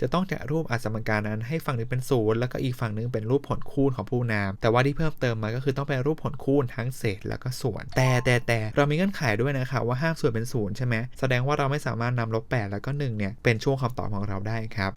จะต้องจัดรูปอาสมการนั้นให้ฝั่งหนึ่งเป็นศูนย์แล้วก็อีกฝั่งหนึ่งเป็นรูปผลคูณของผู้นาม แต่ว่าที่เพิ่มเติมมาก็คือต้องเป็นรูปผลคูณทั้งเศษแล้วก็ส่วน แต่แต่แต่เรามีเงื่อนไขด้วยนะคะว่าห้ามส่วนเป็นศูนย์ใช่ไหมแสดงว่าเราไม่สามารถนำลบ8แล้วก็1เนี่ยเป็นช่วงคำตอบของเราได้ครับ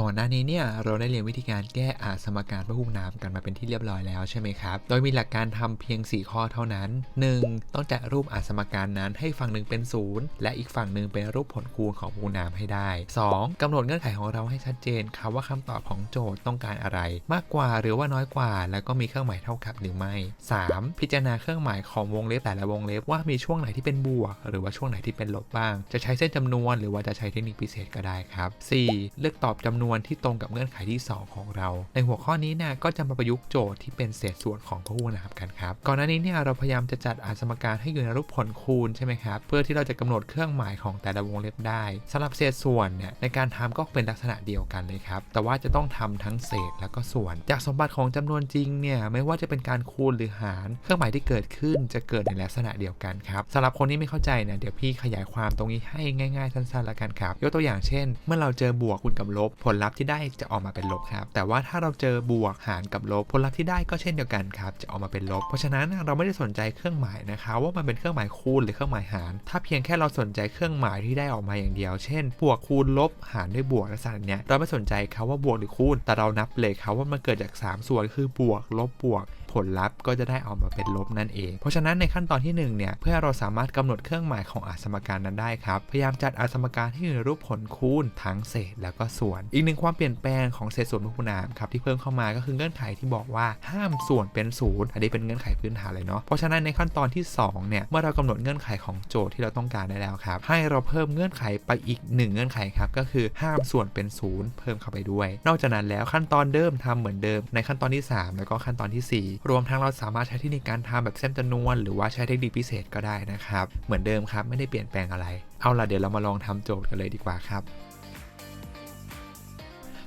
ก่อนหน้านี้เนี่ยเราได้เรียนวิธีการแก้อาสมการพหุนามกันมาเป็นที่เรียบร้อยแล้วใช่ไหมครับ โดยมีหลักการทำเพียง 4 ข้อเท่านั้น 1. ต้องจัดรูปอาสมการนั้นให้ฝั่งหนึ่งเป็นศูนย์และอีกฝั่งหนึ่งเป็นรูปผลคูณของพหุนามให้ได้ 2. กำหนดเงื่อนไขของเราให้ชัดเจนครับว่าคำตอบของโจทย์ต้องการอะไร มากกว่าหรือว่าน้อยกว่า แล้วก็มีเครื่องหมายเท่ากับหรือไม่ 3. พิจารณาเครื่องหมายของวงเล็บแต่ละวงเล็บว่ามีช่วงไหนที่เป็นบวก หรือว่าช่วงไหนที่เป็นลบบ้าง จะใช้เส้นจำนวน หรือว่าจะใช้เทคนิคพิเศษก็ได้ครับ 4. เลือกตอบจำนวนที่ตรงกับเงื่อนไขที่ 2 ของเรา ในหัวข้อนี้เนี่ยก็จะมาประยุกต์โจทย์ที่เป็นเศษส่วนของพหุนามกันครับ ก่อนหน้านี้เนี่ยเราพยายามจะจัดอาสมการให้อยู่ในรูปผลคูณใช่ไหมครับ เพื่อที่เราจะกำหนดเครื่องหมายของแต่ละวงเล็บได้สำหรับเศษส่วนเนี่ยในการทำก็เป็นลักษณะเดียวกันเลยครับ แต่ว่าจะต้องทำทั้งเศษแล้วก็ส่วน จากสมบัติของจำนวนจริงเนี่ยไม่ว่าจะเป็นการคูณหรือหาร เครื่องหมายที่เกิดขึ้นจะเกิดในลักษณะเดียวกันครับสำหรับคนที่ไม่เข้าใจเนี่ยเดี๋ยวพี่ขยายความตรงนี้ให้ง่าย ๆ สั้นๆแล้วกันครับ ยกตัวอย่างเช่น เมื่อเราเจอบวกคูณกับลบผลลลัพธ์ที่ได้จะออกมาเป็นลบครับ แต่ว่าถ้าเราเจอบวกหารกับลบ ผลลัพธ์ที่ได้ก็เช่นเดียวกันครับ จะออกมาเป็นลบ เพราะฉะนั้นเราไม่ได้สนใจเครื่องหมายนะคะ ว่ามันเป็นเครื่องหมายคูณหรือเครื่องหมายหาร ถ้าเพียงแค่เราสนใจเครื่องหมายที่ได้ออกมาอย่างเดียว เช่น บวกคูณลบหารด้วยบวกลักษณะเนี้ยเราไม่สนใจครับว่าบวกหรือคูณ แต่เรานับเลยครับว่ามันเกิดจาก 3 ส่วนคือบวกลบบวก ผลลัพธ์ก็จะได้ออกมาเป็นลบนั่นเอง เพราะฉะนั้นในขั้นตอนที่1เนี่ยเพื่อเราสามารถกำหนดเครื่องหมายของอาสมการนั้นได้ครับ พยายามจัดอาสมการให้อยู่ในรูปผลคูณทั้งเศษแล้วก็ส่วน อีกหนึ่งความเปลี่ยนแปลงของเศษส่วนพหุนามครับที่เพิ่มเข้ามาก็คือเงื่อนไขที่บอกว่าห้ามส่วนเป็นศูนย์อันนี้เป็นเงื่อนไขพื้นฐานเลยเนาะเพราะฉะนั้นในขั้นตอนที่2เนี่ยเมื่อเรากำหนดเงื่อนไขของโจทย์ที่เราต้องการได้แล้วครับให้เราเพิ่มเงื่อนไขไปอีก 1 เงื่อนไขครับก็คือห้ามส่วนเป็นศูนย์เพิ่มเข้าไปด้วย นอกจากนั้นแล้วขั้นตอนเดิมทำเหมือนเดิมในขั้นตอนที่ 3 แล้วก็ขั้นตอนที่ 4รวมทั้งเราสามารถใช้เทคนิคการทำแบบเส้นจำนวน หรือว่าใช้เทคนิคพิเศษก็ได้นะครับ เหมือนเดิมครับ ไม่ได้เปลี่ยนแปลงอะไร เอาล่ะเดี๋ยวเรามาลองทำโจทย์กันเลยดีกว่าครับ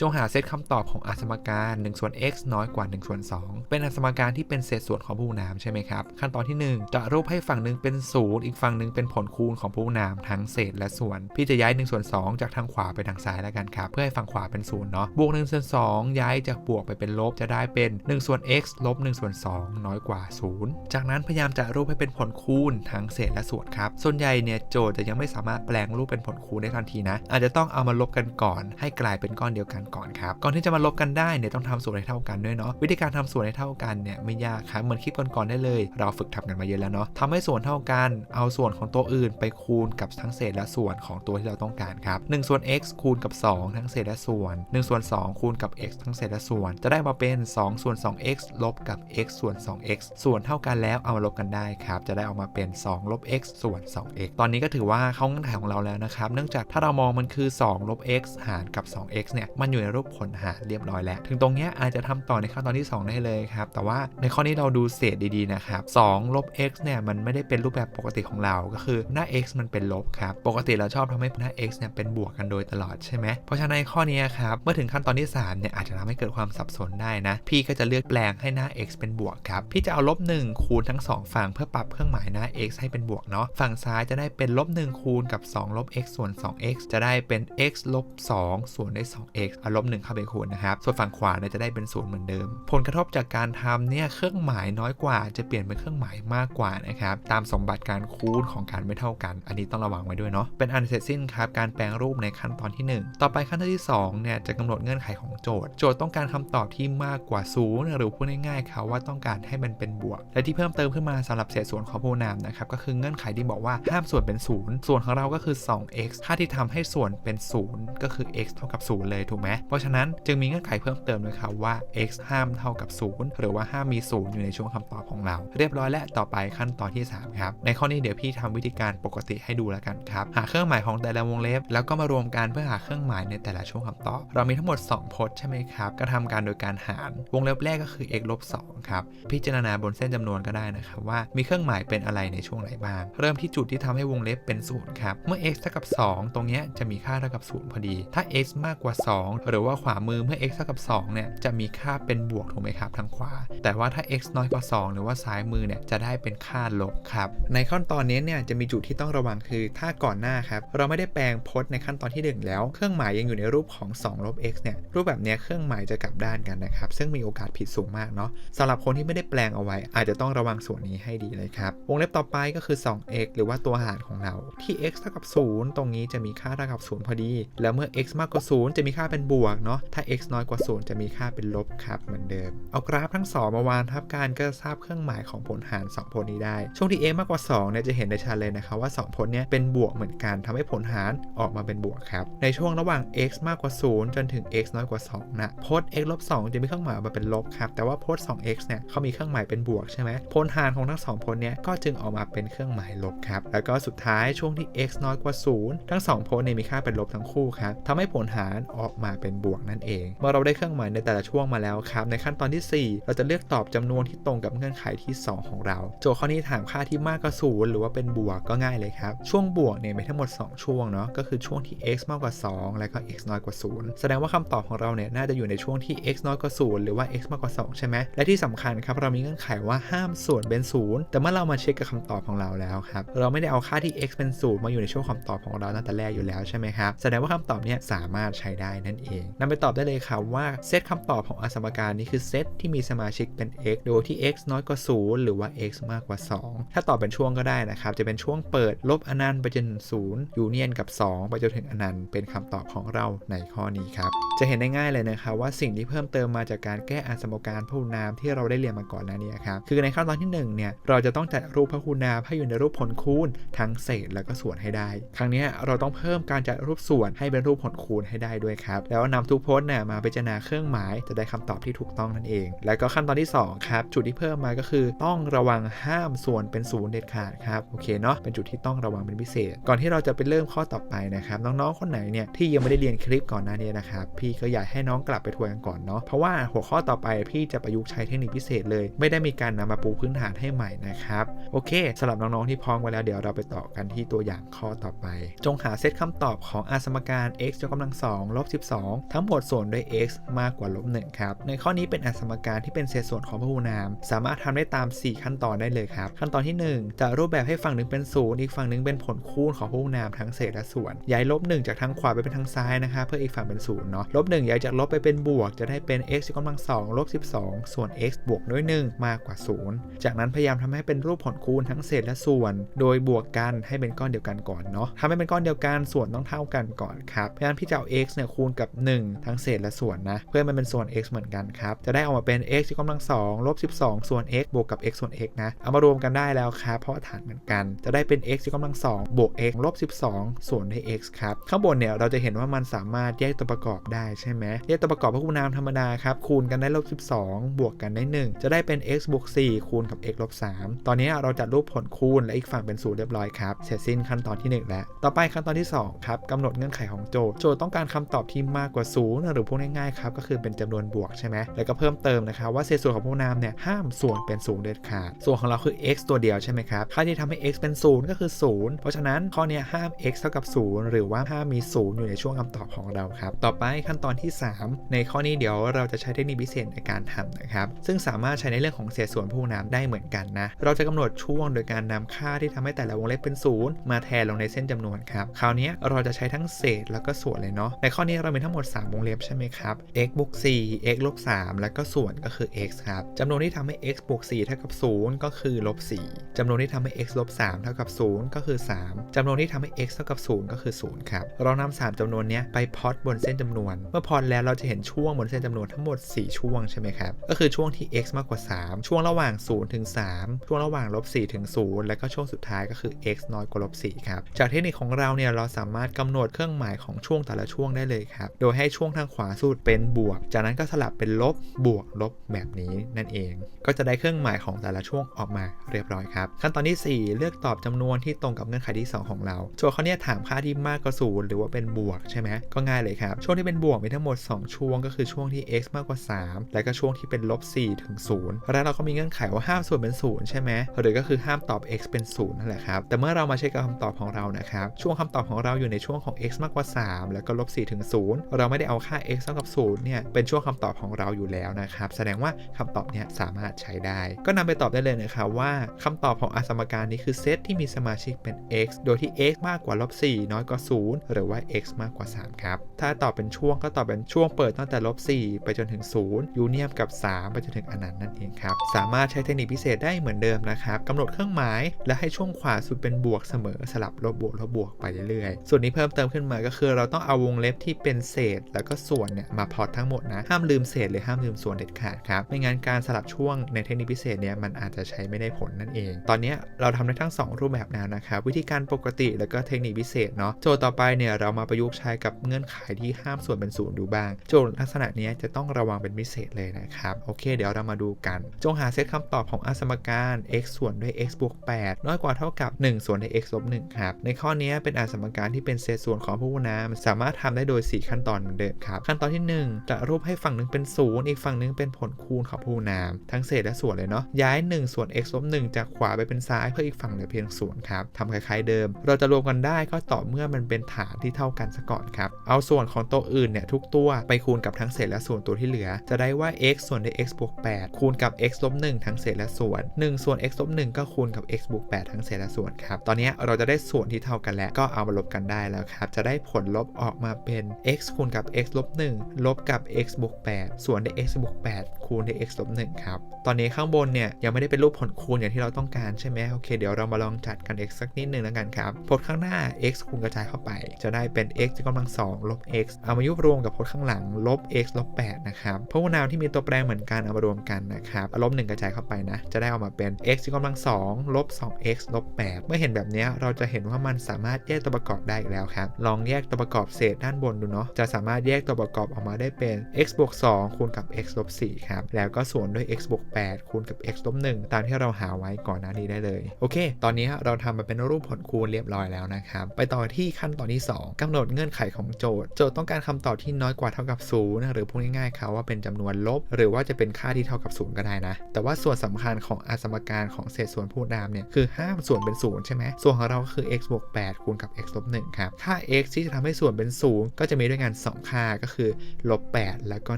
จงหาเซตคำตอบของอาสมการ1ส่วน x น้อยกว่า1ส่วน2เป็นอาสมการที่เป็นเศษส่วนของพหุนามใช่ไหมครับ ขั้นตอนที่ 1 จะรูปให้ฝั่งหนึ่งเป็น 0 อีกฝั่งหนึ่งเป็นผลคูณของพหุนามทั้งเศษและส่วน พี่จะย้าย1ส่วน2 จากทางขวาไปทางซ้ายแล้วกันครับ เพื่อให้ฝั่งขวาเป็น0เนาะบวก1ส่วน2ย้ายจากบวกไปเป็นลบจะได้เป็น1ส่วน x ลบ1ส่วน2น้อยกว่า 0 จากนั้นพยายามจะรูปให้เป็นผลคูณทั้งเศษและส่วนครับส่วนใหญ่เนี่ยโจทย์จะยังไม่สามารถแปลงรูปเป็นผลคูณได้ทันทีนะอาจจะต้องเอามาลบกันก่อน ให้กลายเป็นก้อนเดียวกันก่อนครับ ก่อนที่จะมาลบกันได้เนี่ยต้องทำส่วนให้เท่ากันด้วยเนาะ วิธีการทำส่วนให้เท่ากันเนี่ยไม่ยากครับเหมือนคลิปก่อนๆได้เลย เราฝึกทำกันมาเยอะแล้วเนาะทำให้ส่วนเท่ากัน เอาส่วนของตัวอื่นไปคูณกับทั้งเศษและส่วนของตัวที่เราต้องการครับ1ส่วน x คูณกับ 2 ทั้งเศษและส่วน1ส่วน2คูณกับ x ทั้งเศษและส่วน จะได้มาเป็น 2 ส่วน 2x ลบกับ x ส่วน 2x ส่วนเท่ากันแล้วเอามาลบกันได้ครับ จะได้ออกมาเป็น 2 ลบ x ส่วน 2x ตอนนี้ก็ถือว่าเข้าเงื่อนไขของเราแล้วนะครับ เนื่องจากถ้าเรามองมันคือ 2 ลบ x หารกับ 2x เนี่ย มันอยู่ในรูปผลหารเรียบร้อยแล้ว ถึงตรงเนี้ยอาจจะทำต่อในขั้นตอนที่ 2 ได้เลยครับ แต่ว่าในข้อนี้เราดูเศษดีๆนะครับ2ลบ x เนี่ยมันไม่ได้เป็นรูปแบบปกติของเรา ก็คือหน้า x มันเป็นลบครับ ปกติเราชอบทำให้หน้า x เนี่ยเป็นบวกกันโดยตลอดใช่ไหมเพราะฉะนั้นในข้อนี้ครับ เมื่อถึงขั้นตอนที่3เนี่ยอาจจะทำให้เกิดความสับสนได้นะ พี่ก็จะเลือกแปลงให้หน้า x เป็นบวกครับ พี่จะเอาลบ1คูณทั้ง 2 ฝั่งเพื่อปรับเครื่องหมายหน้า x ให้เป็นบวกเนาะ ฝั่งซ้ายจะได้เป็นลบ1คูณกับ2ลบ x ส่วน 2x จะได้เป็น x ลบ2ส่วนด้วย 2x อลบ1เข้าไปคูณนะครับ ส่วนฝั่งขวาเนี่ยจะได้เป็นศูนย์เหมือนเดิม ผลกระทบจากการทำเนี่ยเครื่องหมายน้อยกว่าจะเปลี่ยนเป็นเครื่องหมายมากกว่านะครับตามสมบัติการคูณของการไม่เท่ากัน อันนี้ต้องระวังไว้ด้วยเนาะเป็นอันเสร็จสิ้นครับการแปลงรูปในขั้นตอนที่ 1 ต่อไปขั้นตอนที่2เนี่ยจะกำหนดเงื่อนไขของโจทย์ โจทย์ต้องการคำตอบที่มากกว่าศูนย์หรือพูดง่ายๆครับว่าต้องการให้มันเป็นบวก และที่เพิ่มเติมขึ้นมาสำหรับเศษส่วนของพหุนามนะครับก็คือเงื่อนไขที่บอกว่าห้ามส่วนเป็นศูนย์ส่วนของเราก็คือ 2x ค่าที่ทำให้ส่วนเป็นศูนย์ก็คือ x เท่ากับศูนย์เลยถูกไหมเพราะฉะนั้นจึงมีเงื่อนไขเพิ่มเติมเลยครับว่า x ห้ามเท่ากับศูนย์หรือว่าห้ามมีศูนย์อยู่ในช่วงคำตอบของเรา เรียบร้อยและต่อไปขั้นตอนที่ 3 ครับ ในข้อนี้เดี๋ยวพี่ทำวิธีการปกติให้ดูแล้วกันครับ หาเครื่องหมายของแต่ละวงเล็บ แล้วก็มารวมกันเพื่อหาเครื่องหมายในแต่ละช่วงคำตอบ เรามีทั้งหมด 2พจน์ใช่ไหมครับกระทำการโดยการหาร วงเล็บแรกก็คือ x ลบ2ครับพิจารณาบนเส้นจำนวนก็ได้นะครับว่ามีเครื่องหมายเป็นอะไรในช่วงไหนบ้าง เริ่มที่จุดที่ทำให้วงเล็บเป็นศูนย์ครับเมื่อ x เท่ากับ 2 ตรงนี้จะมีค่าเท่ากับ0พอดี ถ้า x มากกว่า 2หรือว่าขวามือเมื่อ x เท่ากับ2เนี่ยจะมีค่าเป็นบวกถูกไหมครับทางขวา แต่ว่าถ้า x น้อยกว่า 2 หรือว่าซ้ายมือเนี่ยจะได้เป็นค่าลบครับ ในขั้นตอนนี้เนี่ยจะมีจุดที่ต้องระวังคือ ถ้าก่อนหน้าครับเราไม่ได้แปลงพจน์ในขั้นตอนที่ 1 แล้ว เครื่องหมายยังอยู่ในรูปของ2ลบ x เนี่ยรูปแบบนี้เครื่องหมายจะกลับด้านกันนะครับซึ่งมีโอกาสผิดสูงมากเนาะสำหรับคนที่ไม่ได้แปลงเอาไว้ อาจจะต้องระวังส่วนนี้ให้ดีเลยครับวงเล็บต่อไปก็คือ 2x หรือว่าตัวหารของเราที่ x เท่ากับ 0 ตรงนี้จะมีค่าเท่ากับ0พอดี แล้วเมื่อ x มากกว่า 0 จะมีค่าเป็นบวกเนาะถ้า x น้อยกว่า 0 จะมีค่าเป็นลบครับเหมือนเดิม เอากราฟทั้งสองมาวางทับกันก็ทราบเครื่องหมายของผลหาร 2 ผลนี้ได้ ช่วงที่ x มากกว่า2เนี่ยจะเห็นได้ชัดเลยนะครับว่า 2 ผลเนี้ยเป็นบวกเหมือนกันทำให้ผลหารออกมาเป็นบวกครับในช่วงระหว่าง x มากกว่า 0 จนถึง x น้อยกว่า 2 นะพจน์ x ลบ2จะมีเครื่องหมายออกมาเป็นลบครับแต่ว่าพจน์ 2x เนี่ยเขามีเครื่องหมายเป็นบวกใช่ไหมผลหารของทั้ง 2 ผลเนี้ยก็จึงออกมาเป็นเครื่องหมายลบครับแล้วก็สุดท้ายช่วงที่ x น้อยกว่า 0 ทั้ง 2 ผลเนี่ยมีค่าเป็นลบทั้งคู่ครับทำให้ผลหารออกมาเป็นบวกนั่นเอง เมื่อเราได้เครื่องหมายในแต่ละช่วงมาแล้วครับ ในขั้นตอนที่ 4 เราจะเลือกตอบจำนวนที่ตรงกับเงื่อนไขที่ 2 ของเรา โจทย์ข้อนี้ถามค่าที่มากกว่า0หรือว่าเป็นบวกก็ง่ายเลยครับ ช่วงบวกเนี่ยมีทั้งหมด 2 ช่วงเนาะ ก็คือช่วงที่ x มากกว่า 2 แล้วก็ x น้อยกว่า 0 แสดงว่าคำตอบของเราเนี่ยน่าจะอยู่ในช่วงที่ x น้อยกว่า 0 หรือว่า x มากกว่า 2 ใช่ไหมและที่สำคัญครับเรามีเงื่อนไขว่าห้ามส่วนเป็น 0 แต่เมื่อเรามาเช็คกับคำตอบของเราแล้วครับเราไม่ได้เอาค่าที่ x เป็น0มาอยู่ในช่วงคำตอบของเราตั้งแต่แรกอยู่แล้วใช่ไหมครับแสดงว่าคำตอบเนี่ยสามารถใช้ได้นั่นเองนำไปตอบได้เลยครับว่าเซตคำตอบของอสมการนี้คือเซตที่มีสมาชิกเป็น x โดยที่ x น้อยกว่า 0 หรือว่า x มากกว่า 2 ถ้าตอบเป็นช่วงก็ได้นะครับ จะเป็นช่วงเปิดลบอนันต์ไปจนถึง0ยูเนียนกับ 2 ไปจนถึงอนันต์เป็นคำตอบของเราในข้อนี้ครับ จะเห็นได้ง่ายเลยนะครับว่าสิ่งที่เพิ่มเติมมาจากการแก้อสมการพหุนามที่เราได้เรียนมาก่อนแล้วเนี่ยครับคือในขั้นตอนที่1เนี่ยเราจะต้องจัดรูปพหุนามให้อยู่ในรูปผลคูณทั้งเศษแล้วก็ส่วนให้ได้ ครั้งนี้เราต้องเพิ่มการจัดรูปส่วนให้เป็นรูปผลคูณให้ได้ด้วยครับแล้วแล้วนำทุกพจน์เนี่ยมาพิจารณาเครื่องหมายจะได้คำตอบที่ถูกต้องนั่นเอง แล้วก็ขั้นตอนที่2ครับจุดที่เพิ่มมาก็คือ ต้องระวังห้ามส่วนเป็นศูนย์เด็ดขาดครับโอเคเนาะเป็นจุดที่ต้องระวังเป็นพิเศษ ก่อนที่เราจะไปเริ่มข้อต่อไปนะครับน้องๆคนไหนเนี่ยที่ยังไม่ได้เรียนคลิปก่อนหน้านี้นะครับพี่ก็อยากให้น้องกลับไปทวนกันก่อนเนาะเพราะว่าหัวข้อต่อไปพี่จะประยุกต์ใช้เทคนิคพิเศษเลย ไม่ได้มีการนำมาปูพื้นฐานให้ใหม่นะครับโอเคสำหรับน้องๆที่พร้อมกันแล้วเดี๋ยวเราไปต่อกันที่ตัวอย่างข้อต่อไป จงหาเซตคำตอบของอาสมการ x ยกกำลัง2ลบ2 ทั้งหมดส่วนด้วย x มากกว่าลบ1ครับ ในข้อนี้เป็นอสมการที่เป็นเศษส่วนของพหุนาม สามารถทำได้ตาม 4 ขั้นตอนได้เลยครับ ขั้นตอนที่ 1 จะรูปแบบให้ฝั่งหนึ่งเป็นศูนย์อีกฝั่งหนึ่งเป็นผลคูณของพหุนามทั้งเศษและส่วน ย้ายลบ1จากทางขวาไปเป็นทางซ้ายนะครับเพื่ออีกฝั่งเป็นศูนย์เนาะ ลบ1ย้ายจากลบไปเป็นบวก จะได้เป็น x ยกกำลัง2ลบ12 ส่วน x บวกด้วย 1 มากกว่า 0 จากนั้นพยายามทำให้เป็นรูปผลคูณทั้งเศษและส่วน โดยบวกกันให้เป็นก้อนเดียวกันก่อนเนาะทำให้เป็นก้อนเดียวกันส่วนต้องเท่ากันก่อนครับงั้นพี่จะเอา x เนี่ยคูณกับ1 ทั้งเศษและส่วนนะ เพื่อมันเป็นส่วน x เหมือนกันครับ จะได้ออกมาเป็น x ยกกำลัง2ลบ12 ส่วน x บวกกับ x ส่วน x นะ เอามารวมกันได้แล้วครับ เพราะฐานเหมือนกัน จะได้เป็น x ยกกำลัง2บวก x ลบ12 ส่วนด้วย x ครับ ข้างบนเนี่ยเราจะเห็นว่ามันสามารถแยกตัวประกอบได้ใช่ไหมแยกตัวประกอบพหุนามธรรมดาครับ คูณกันได้ลบ12 บวกกันได้ 1 จะได้เป็น x บวก4คูณกับ x ลบ3ตอนนี้เราจัดรูปผลคูณและอีกฝั่งเป็นศูนย์เรียบร้อยครับ เสร็จสิ้นขั้นตอนที่ 1 แล้ว ต่อไปขั้นตอนที่2ครับกำหนดเงื่อนไขของโจทย์ โจทย์ต้องการคำตอบที่มากกว่า0หรือพูดง่ายๆครับก็คือเป็นจำนวนบวกใช่ไหมแล้วก็เพิ่มเติมนะครับว่าเศษส่วนของพหุนามเนี่ยห้ามส่วนเป็นศูนย์เด็ดขาดส่วนของเราคือ x ตัวเดียวใช่ไหมครับค่าที่ทำให้ x เป็น0ก็คือ0เพราะฉะนั้นข้อนี้ห้าม x เท่ากับ0หรือว่าห้ามมี0อยู่ในช่วงคำตอบของเราครับต่อไปขั้นตอนที่ 3 ในข้อนี้เดี๋ยวเราจะใช้เทคนิคพิเศษในการทำนะครับซึ่งสามารถใช้ในเรื่องของเศษส่วนพหุนามได้เหมือนกันนะเราจะกำหนดช่วงโดยการนำค่าที่ทำให้แต่ละวงเล็บเป็น0มาแทนลงในเส้นจำนวนครับคราวนี้เราจะใช้ทั้งเศษแล้วก็ส่วนเลยเนาะในข้อนี้เรามีทั้งงหมด 3 วงเล็บใช่ไหมครับ x บวก4 x ลบ3แล้วก็ส่วนก็คือ x ครับจำนวนที่ทำให้ x บวก4เท่ากับ 0 ก็คือลบ4จำนวนที่ทำให้ x ลบ3เท่ากับ 0 ก็คือ 3จำนวนที่ทำให้ x เท่ากับ 0 ก็คือ 0 ครับ เรานำ3จำนวนนี้ไปพอตบนเส้นจำนวน เมื่อพอตแล้วเราจะเห็นช่วงบนเส้นจำนวนทั้งหมด 4 ช่วงใช่ไหมครับ ก็คือช่วงที่ x มากกว่า 3 ช่วงระหว่าง0ถึง3ช่วงระหว่างลบ4ถึง0แล้วก็ช่วงสุดท้ายก็คือ x น้อยกว่าลบ4ครับ จากเทคนิคของเราเนี่ยเราสามารถกำหนดเครื่องหมายของช่วงแต่ละช่วงได้เลยครับโดยให้ช่วงทางขวาสุดเป็นบวก จากนั้นก็สลับเป็นลบบวกลบแบบนี้นั่นเอง ก็จะได้เครื่องหมายของแต่ละช่วงออกมาเรียบร้อยครับ ขั้นตอนที่ 4 เลือกตอบจำนวนที่ตรงกับเงื่อนไขที่ 2 ของเราโจทย์เขาเนี่ยถามค่าที่มากกว่า0หรือว่าเป็นบวกใช่ไหมก็ง่ายเลยครับ ช่วงที่เป็นบวกมีทั้งหมด 2 ช่วงก็คือช่วงที่ x มากกว่า 3 และก็ช่วงที่เป็นลบ4ถึง0แล้วเราก็มีเงื่อนไขว่าห้ามส่วนเป็น0ใช่ไหมหรือก็คือห้ามตอบ x เป็น0นั่นแหละครับแต่เมื่อเรามาเช็คกับคำตอบของเรานะครับช่วงคำตอบของเราอยู่ในช่วงของ x มากกว่า 3 แล้วก็ลบ4ถึง0เราไม่ได้เอาค่า x เท่ากับ0เนี่ยเป็นช่วงคำตอบของเราอยู่แล้วนะครับ แสดงว่าคำตอบเนี่ยสามารถใช้ได้ ก็นำไปตอบได้เลยนะครับว่าคำตอบของอสมการนี้คือเซตที่มีสมาชิกเป็น x โดยที่ x มากกว่าลบ4น้อยกว่า 0 หรือว่า x มากกว่า 3 ครับ ถ้าตอบเป็นช่วงก็ตอบเป็นช่วงเปิดตั้งแต่ลบ4ไปจนถึง 0 ยูเนียมกับ 3 ไปจนถึงอนันต์นั่นเองครับ สามารถใช้เทคนิคพิเศษได้เหมือนเดิมนะครับกำหนดเครื่องหมาย และให้ช่วงขวาสุดเป็นบวกเสมอสลับลบบวกลบบวกไปเรื่อยๆ ส่วนนี้เพิ่มเติมขึ้นมาก็คือเราต้องเอาวงเล็บที่เป็นเศษแล้วก็ส่วนเนี่ยมาพอร์ตทั้งหมดนะ ห้ามลืมเศษหรือห้ามลืมส่วนเด็ดขาดครับ ไม่งั้นการสลับช่วงในเทคนิคพิเศษเนี่ยมันอาจจะใช้ไม่ได้ผลนั่นเอง ตอนนี้เราทำได้ทั้ง 2 รูปแบบแล้วนะครับวิธีการปกติแล้วก็เทคนิคพิเศษเนาะโจทย์ต่อไปเนี่ยเรามาประยุกต์ใช้กับเงื่อนไขที่ห้ามส่วนเป็นศูนย์ดูบ้าง โจทย์ลักษณะนี้จะต้องระวังเป็นพิเศษเลยนะครับโอเค เดี๋ยวเรามาดูกัน จงหาเซตคำตอบของอสมการ x ส่วนด้วย x บวก8น้อยกว่าเท่ากับ 1 ส่วนด้วย x ลบ1ครับในข้อนี้เป็นอสมการที่เป็นเศษส่วนของพหุนามสามารถทำได้โดย 4 ขั้นตอนเหมือนเดิมครับ ขั้นตอนที่ 1 จะรูปให้ฝั่งหนึ่งเป็น0อีกฝั่งหนึ่งเป็นผลคูณของพหุนาม ทั้งเศษและส่วนเลยเนาะย้าย 1 ส่วน x ลบ1จากขวาไปเป็นซ้ายเพื่ออีกฝั่งเหลือเพียงศูนย์ครับทำคล้ายๆเดิม เราจะรวมกันได้ก็ต่อเมื่อมันเป็นฐานที่เท่ากันซะก่อนครับเอาส่วนของตัวอื่นเนี่ยทุกตัวไปคูณกับทั้งเศษและส่วนตัวที่เหลือ จะได้ว่า x ส่วนด้วย x บวก8คูณกับ x ลบ1ทั้งเศษและส่วน 1 ส่วน x ลบ1ก็คูณกับ x บวก8ทั้งเศษและส่วนครับตอนนี้เราจะได้ส่วนที่เท่ากันแล้วก็เอามาลบกันได้แล้วครับจะได้ผลลบออกมาเป็น x คูณกับ x ลบ1ลบกับ x บวก8ส่วนด้วย x บวก8คูณด้วย x ลบ1ครับ ตอนนี้ข้างบนเนี่ยยังไม่ได้เป็นรูปผลคูณอย่างที่เราต้องการใช่ไหมโอเคเดี๋ยวเรามาลองจัดกัน x สักนิดนึงแล้วกันครับพจน์ข้างหน้า x คูณกระจายเข้าไป จะได้เป็น x ยกกำลัง2ลบ x เอามายุบรวมกับพจน์ข้างหลังลบ x ลบ8นะครับพหุนามที่มีตัวแปรเหมือนกันเอามารวมกันนะครับลบ1กระจายเข้าไปนะ จะได้ออกมาเป็น x ยกกำลัง2ลบ 2x ลบ8เมื่อเห็นแบบนี้เราจะเห็นว่ามันสามารถแยกตัวประกอบได้อีกแล้วครับลองแยกตัวประกอบเศษด้านบนดูเนาะจะสามารถแยกตัวประกอบออกมาได้เป็น x บวก2คูณกับ x ลบ4ครับ แล้วก็ส่วนด้วย x บวก8คูณกับ x ลบ1ตามที่เราหาไว้ก่อนหน้านี้ได้เลย โอเค ตอนนี้เราทำมาเป็นรูปผลคูณเรียบร้อยแล้วนะครับ ไปต่อที่ขั้นตอนที่ 2กำหนดเงื่อนไขของโจทย์ โจทย์ต้องการคำตอบที่น้อยกว่าเท่ากับ0นะหรือพูดง่ายๆครับว่าเป็นจำนวนลบ หรือว่าจะเป็นค่าที่เท่ากับ0ก็ได้นะ แต่ว่าส่วนสำคัญของอสมการของเศษส่วนพูดนามเนี่ยคือห้ามส่วนเป็น0ใช่ไหมส่วนของเราก็คือ x บวก8คูณกับ x ลบ1ครับ ค่า x ที่จะทำให้ส่วนเป็น0ก็จะมีด้วยกัน2 ค่าก็คือลบ8แล้วก็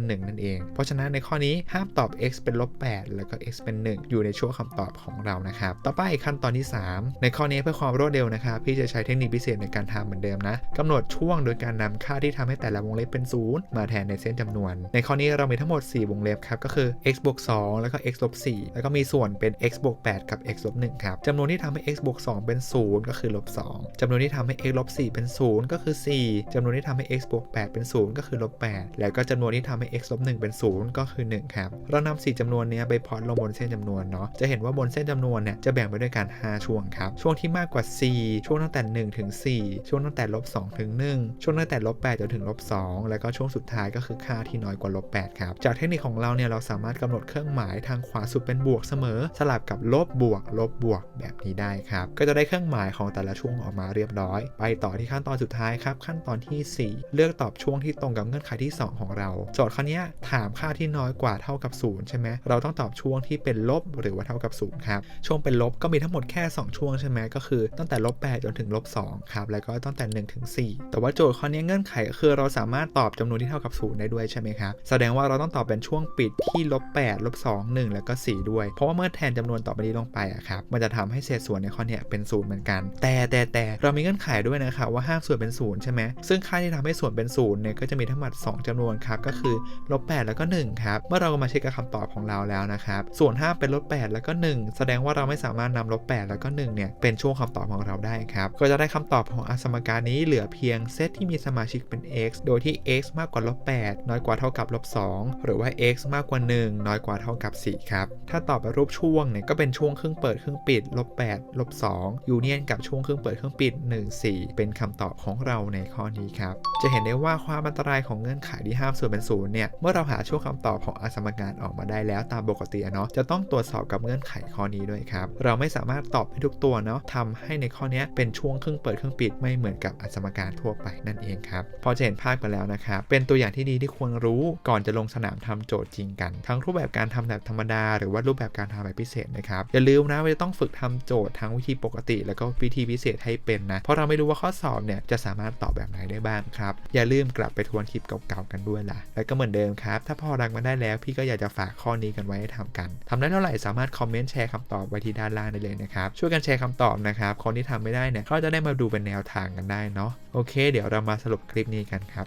1 นั่นเอง เพราะฉะนั้นในข้อนี้ห้ามตอบ x เป็นลบ8แล้วก็ x เป็น 1 อยู่ในช่วงคำตอบของเรานะครับ ต่อไปขั้นตอนที่ 3 ในข้อนี้เพื่อความรวดเร็วนะครับพี่จะใช้เทคนิคพิเศษในการทำเหมือนเดิมนะกำหนดช่วงโดยการนำค่าที่ทำให้แต่ละวงเล็บเป็น 0 มาแทนในเส้นจำนวน ในข้อนี้เรามีทั้งหมด 4 วงเล็บครับก็คือ x บวก2แล้วก็ x ลบ4แล้วก็มีส่วนเป็น x บวก8กับ x ลบ1ครับจำนวนที่ทำให้ x บวก2เป็น 0 ก็คือลบ2จำนวนที่ทำให้ x ลบ4เป็น 0 ก็คือ 4จำนวนที่ทำให้ x บวก8เป็น 0 ก็คือลบ8แล้วก็จำนวนที่ทำให้ x ลบ1เป็น 0 ก็คือ 1 ครับ เรานำ4จำนวนนี้ไปพลอตลงบนเส้นจำนวนเนาะจะเห็นว่าบนเส้นจำนวนเนี่ยจะแบ่งไปด้วยกัน 5 ช่วงครับ ช่วงที่มากกว่า 4 ช่วงตั้งแต่1ถึง4ช่วงตั้งแต่ลบ2ถึง1ช่วงตั้งแต่ลบ8จนถึงลบ2แล้วก็ช่วงสุดท้ายก็คือค่าที่น้อยกว่าลบ8ครับจากเทคนิคของเราเนี่ยเราสามารถกำหนดเครื่องหมายทางขวาสุดเป็นบวกเสมอ สลับกับลบบวก ลบบวกแบบนี้ได้ครับก็จะได้เครื่องหมายของแต่ละช่วงออกมาเรียบร้อย ไปต่อที่ขั้นตอนสุดท้ายครับขั้นตอนที่ 4 เลือกตอบช่วงที่ตรงกับเงื่อนไขที่ 2 ของเรา โจทย์ข้อนี้ถามค่าที่น้อยกว่าเท่ากับ0ใช่ไหมเราต้องตอบช่วงที่เป็นลบหรือว่าเท่ากับ0ครับช่วงเป็นลบก็มีทั้งหมดแค่ 2 ช่วงใช่ไหมก็คือตั้งแต่ลบ8จนถึงลบ2ครับแล้วก็ตั้งแต่1ถึง4แต่ว่าโจทย์ข้อนี้เงื่อนไขคือเราสามารถตอบจำนวนที่เท่ากับ0ได้ด้วยใช่ไหมครับแสดงว่าเราต้องตอบเป็นช่วงปิดที่ลบ8ลบ2 1 แล้วก็ 4 ด้วย เพราะว่าเมื่อแทนจำนวนต่อไปนี้ลงไปอะครับมันจะทำให้เศษส่วนในข้อนี้เป็นศูนย์เหมือนกัน แต่แต่แต่เรามีเงื่อนไขด้วยนะครับว่าห้ามส่วนเป็นศูนย์ใช่ไหมซึ่งค่าที่ทำให้ส่วนเป็นศูนย์เนี่ยก็จะมีทั้งหมด 2จำนวนครับ ก็คือลบ8แล้วก็1ครับ เมื่อเรามาเช็คกับคำตอบของเราแล้วนะครับส่วนห้าเป็นลบ8แล้วก็ 1 แสดงว่าเราไม่สามารถนำลบ8แล้วก็1เนี่ยเป็นช่วงคำตอบของเราได้ครับ ก็จะได้คำตอบของอสมการนี้เหลือเพียงเซตที่มีสมาชิกเป็น x โดยที่ x มากกว่าลบ8น้อยกว่าเท่ากับลบ2หรือว่า x มากกว่า 1 น้อยกว่าเท่ากับ 4 ครับ ถ้าตอบแบบรูปช่วงเนี่ยก็เป็นช่วงครึ่งเปิดครึ่งปิดลบ8ลบ2ยูเนียนกับช่วงครึ่งเปิดครึ่งปิด 1 4 เป็นคำตอบของเราในข้อนี้ครับจะเห็นได้ว่าความอันตรายของเงื่อนไขที่ห้ามส่วนเป็นศูนย์เนี่ย เมื่อเราหาช่วงคำตอบของอสมการออกมาได้แล้วตามปกติเนาะ จะต้องตรวจสอบกับเงื่อนไขข้อนี้ด้วยครับ เราไม่สามารถตอบให้ทุกตัวเนาะทำให้ในข้อนี้เป็นช่วงครึ่งเปิดครึ่งปิดไม่เหมือนกับอสมการทั่วไปนั่นเองครับ พอจะเห็นภาพไปแล้วนะครับ เป็นตัวอย่างที่ดีที่ควรรู้ก่อนจะลงสนามทำโจทย์จริงกัน ทั้งรูปแบบการทำแบบธรรมดา หรือว่ารูปแบบการทำแบบพิเศษนะครับ อย่าลืมนะว่าจะต้องฝึกทำโจทย์ทั้งวิธีปกติ แล้วก็วิธีพิเศษให้เป็นนะ เพราะเราไม่รู้ว่าข้อสอบเนี่ยจะสามารถตอบแบบไหนได้บ้างครับ อย่าลืมมกลับไปทวนคลิปเก่าๆกันด้วยล่ะ แล้วก็เหมือนเดิมครับ ถ้าพอรักมาได้แล้ว พี่ก็อยากจะฝากข้อนี้กันไว้ให้ทำกันทำได้เท่าไหร่สามารถคอมเมนต์แชร์คำตอบไว้ที่ด้านล่างได้เลยนะครับ ช่วยกันแชร์คำตอบนะครับ คนที่ทำไม่ได้เนี่ยเขาจะได้มาดูเป็นแนวทางกันได้เนาะ โอเค เดี๋ยวเรามาสรุปคลิปนี้กันครับ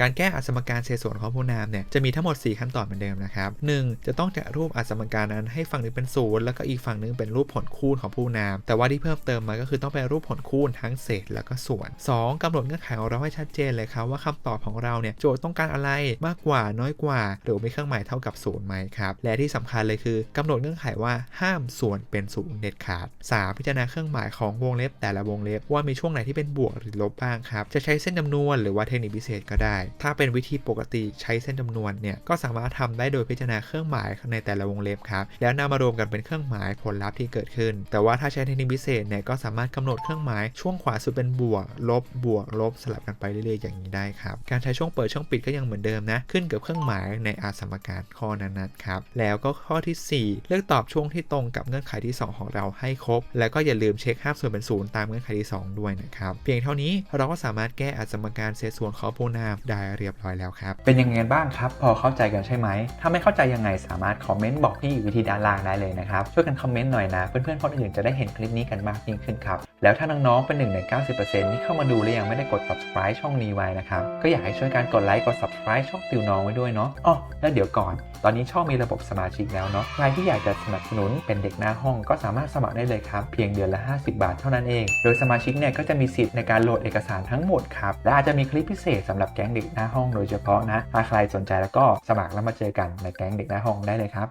การแก้อัสมการเศษส่วนของผู้นามเนี่ยจะมีทั้งหมด 4 ขั้นตอนเหมือนเดิมนะครับ 1. จะต้องแกะรูปอัสมการนั้นให้ฝั่งหนึ่งเป็นศูนย์แล้วก็อีกฝั่งหนึ่งเป็นรูปผลคูณของผู้นาม แต่ว่าที่เพิ่มเติมมาก็คือต้องเป็นรูปผลคูณทั้งเศษแล้วก็ส่วน 2. กำหนดเงื่อนไขของเราให้ชัดเจนเลยครับว่าคำตอบของเราเนี่ยโจทย์ต้องการอะไรมากกว่าน้อยกว่า หรือมีเครื่องหมายเท่ากับศูนย์ไหมครับและที่สำคัญเลยคือกำหนดเงื่อนไขว่าห้ามส่วนเป็นศูนย์เด็ดขาด 3. พิจารณาเครื่องหมายของวงเล็บแต่ละวงเล็บว่ามีช่วงไหนที่เป็นบวกหรือลบบ้างครับจะใช้เส้นจำนวนหรือว่าเทคนิคพิเศษก็ได้ถ้าเป็นวิธีปกติใช้เส้นจำนวนเนี่ยก็สามารถทำได้โดยพิจารณาเครื่องหมายในแต่ละวงเล็บครับแล้วนำมารวมกันเป็นเครื่องหมายผลลัพธ์ที่เกิดขึ้น แต่ว่าถ้าใช้เทคนิคพิเศษเนี่ยก็สามารถกำหนดเครื่องหมายช่วงขวาสุดเป็นบวก ลบบวกลบสลับกันไปเรื่อยๆอย่างนี้ได้ครับการใช้ช่วงเปิดช่วงปิดก็ยังเหมือนเดิมนะขึ้นกับเครื่องหมายในอาสมการข้อนั้นๆครับแล้วก็ข้อทีสี่ 4 เลือกตอบช่วงที่ตรงกับเงื่อนไขที่ 2 ของเราให้ครบ แล้วก็อย่าลืมเช็คห้ามส่วนเป็นศูนย์ตามเงื่อนไขที่ 2 ด้วยนะครับเพียงเท่านี้เราก็สามารถแก้อัสมการเศษส่วนของผู้นามได้เรียบร้อยแล้วครับ เป็นยังไงบ้างครับ พอเข้าใจกันใช่ไหม ถ้าไม่เข้าใจยังไงสามารถคอมเมนต์บอกที่อยู่วิธีด้านล่างได้เลยนะครับ ช่วยกันคอมเมนต์หน่อยนะ เพื่อนๆคนอื่นจะได้เห็นคลิปนี้กันมากยิ่งขึ้นครับ แล้วถ้าน้องๆ เป็นหนึ่งใน 90%ที่เข้ามาดูและยังไม่ได้กด subscribe ช่องนี้ไว้นะครับ ก็อยากให้ช่วยกันกดไลค์ กด subscribe ช่องติวน้องไว้ด้วยเนาะอ๋อแล้วเดี๋ยวก่อน ตอนนี้ช่องมีระบบสมาชิกแล้วเนาะ ใครที่อยากจะสนับสนุนเป็นเด็กหน้าห้องก็สามารถสมัครได้เลยครับ เพียงเดือนละ 50 บาทเท่านั้นเอง โดยสมาชิกเนี่ยก็จะมีสิทธิ์ในการโหลดเอกสารทั้งหมดครับ และอาจจะมีคลิปพิเศษสำหรับแก๊งเด็กหน้าห้องโดยเฉพาะนะ ถ้าใครสนใจแล้วก็สมัครแล้วมาเจอกันในแก๊งเด็กหน้าห้องได้เลยครับ